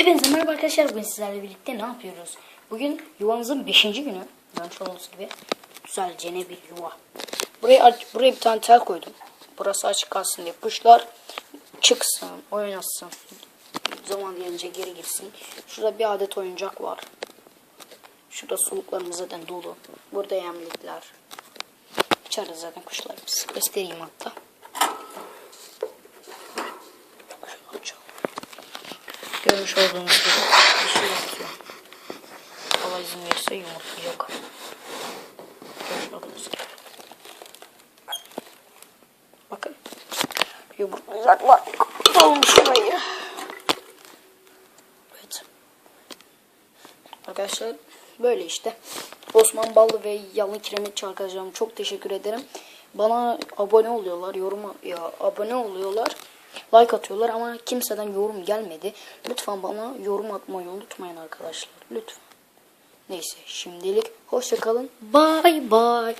Hepinize merhaba arkadaşlar. Bugün sizlerle birlikte ne yapıyoruz? Bugün yuvamızın 5. günü. Görmüş olduğunuz gibi güzelce ne bir yuva. Buraya, buraya bir tane tel koydum. Burası açık kalsın diye. Kuşlar çıksın, oynasın. Zaman gelince geri girsin. Şurada bir adet oyuncak var. Şurada suluklarımız zaten dolu. Burada yemlikler. İçeride zaten kuşlarımız. Göstereyim hatta. Görmüş olduğunuz gibi bir şey yatıyor. Allah izin verirse yumurtlayacak. Görmüş olduğunuz gibi. Bakın. Yumurtlayacaklar. Kapatalım şurayı. Evet. Arkadaşlar böyle işte. Osman Ballı ve Yalın Kiremitçi arkadaşlarım çok teşekkür ederim. Bana abone oluyorlar, yorum ya abone oluyorlar, like atıyorlar ama kimseden yorum gelmedi. Lütfen bana yorum atmayı unutmayın arkadaşlar. Lütfen. Neyse şimdilik hoşça kalın. Bye bye.